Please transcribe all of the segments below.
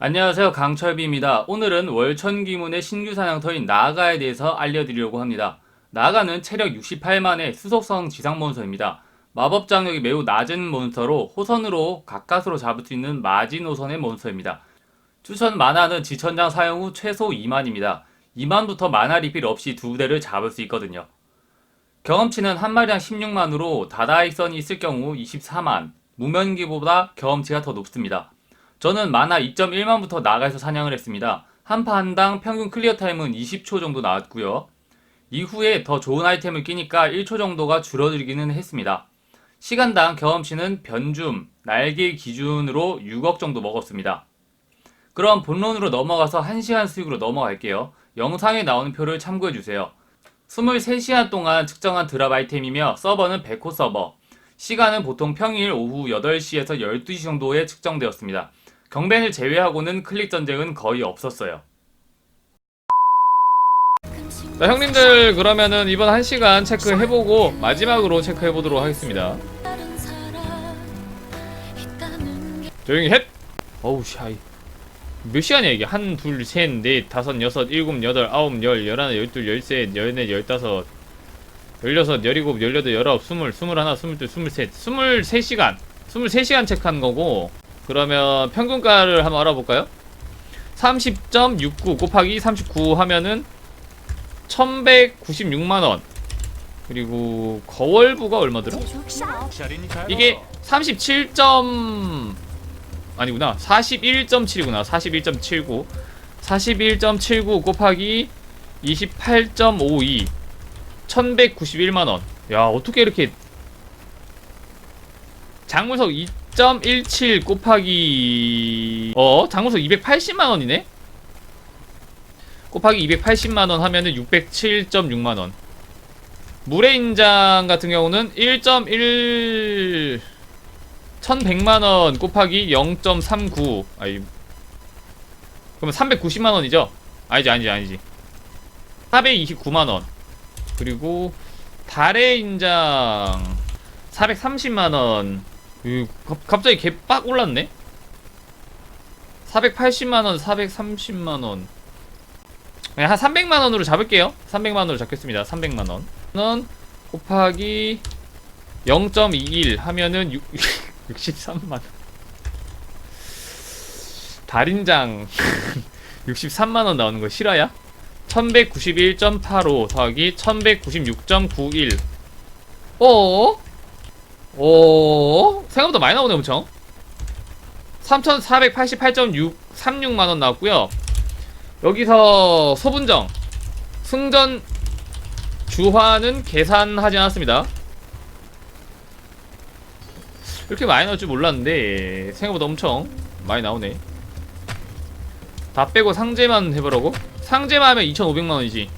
안녕하세요 강철비입니다. 오늘은 월천기문의 신규 사냥터인 나가에 대해서 알려드리려고 합니다. 나가는 체력 68만의 수속성 지상 몬스터입니다. 마법 장력이 매우 낮은 몬스터로 호선으로 가까스로 잡을 수 있는 마지노선의 몬스터입니다. 추천 만화는 지천장 사용 후 최소 2만입니다. 2만부터 만화 리필 없이 두 대를 잡을 수 있거든요. 경험치는 한 마리당 16만으로 다다익선이 있을 경우 24만, 무면기보다 경험치가 더 높습니다. 저는 만화 2.1만부터 나가서 사냥을 했습니다. 한 판당 평균 클리어 타임은 20초 정도 나왔고요. 이후에 더 좋은 아이템을 끼니까 1초 정도가 줄어들기는 했습니다. 시간당 경험치는 변줌, 날개 기준으로 6억 정도 먹었습니다. 그럼 본론으로 넘어가서 1시간 수익으로 넘어갈게요. 영상에 나오는 표를 참고해주세요. 23시간 동안 측정한 드랍 아이템이며 서버는 백호 서버. 시간은 보통 평일 오후 8시에서 12시 정도에 측정되었습니다. 경벤을 제외하고는 클릭 전쟁은 거의 없었어요. 자, 형님들 그러면은 이번 1시간 체크해보고 마지막으로 체크해보도록 하겠습니다. 조용히 헷! 어우 샤이 몇 시간이야 이게? 한, 둘, 셋, 넷, 다섯, 여섯, 일곱, 여덟, 아홉, 열, 열하나, 열둘, 열셋, 열넷, 열다섯 열여섯, 열일곱, 열여덟, 열아홉, 스물, 스물하나, 스물둘, 스물셋 스물세 시간 스물세 시간 체크한 거고 그러면 평균가를 한번 알아볼까요? 30.69 곱하기 39 하면은 1196만원 그리고 거월부가 얼마더라? 이게 37. 아니구나 41.7이구나 41.79 41.79 곱하기 28.52 1191만원 야 어떻게 이렇게 장문석 2.17 곱하기 어 장문석 280만원이네? 곱하기 280만원 하면은 607.6만원. 물의 인장 같은 경우는 1.1 1100만원 곱하기 0.39 아이 그러면 390만원이죠? 아니지 아니지 아니지. 429만원. 그리고 달의 인장 430만원 갑자기 개 빡 올랐네? 480만원 430만원. 그냥 한 300만원으로 잡을게요. 300만원으로 잡겠습니다. 300만원. 는 곱하기 0.21 하면은 6, 63만원. 달인장. 63만원 나오는 거 실화야? 1191.85 더하기 1196.91 어 어? 어 생각보다 많이 나오네 엄청 3488.36만원 나왔고요 여기서 소분정 승전 주화는 계산하지 않았습니다 이렇게 많이 나올 줄 몰랐는데 생각보다 엄청 많이 나오네 다 빼고 상제만 해보라고? 상제만 하면 2,500만원이지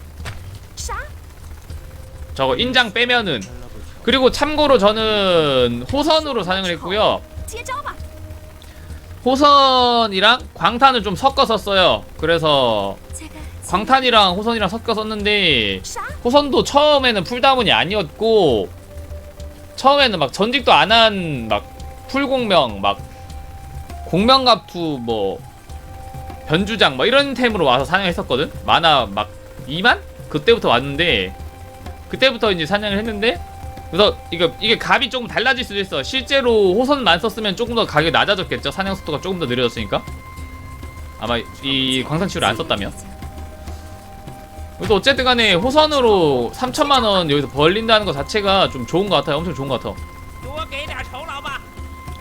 저거 인장 빼면은 그리고 참고로 저는 호선으로 사냥을 했고요. 호선이랑 광탄을 좀 섞어 썼어요. 그래서 광탄이랑 호선이랑 섞어 썼는데 호선도 처음에는 풀다운이 아니었고 처음에는 막 전직도 안 한 막 풀공명 막 공명갑투 뭐 변주장 뭐 이런 템으로 와서 사냥했었거든. 만화 막 2만? 그때부터 왔는데 그때부터 이제 사냥을 했는데 그래서 이거 이게 값이 조금 달라질 수도 있어. 실제로 호선만 썼으면 조금 더 가격이 낮아졌겠죠? 사냥 속도가 조금 더 느려졌으니까. 아마 이 광산치유를 안 썼다면. 그래서 어쨌든 간에 호선으로 3천만원 여기서 벌린다는 것 자체가 좀 좋은 것 같아요. 엄청 좋은 것 같아요.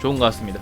좋은 것 같습니다.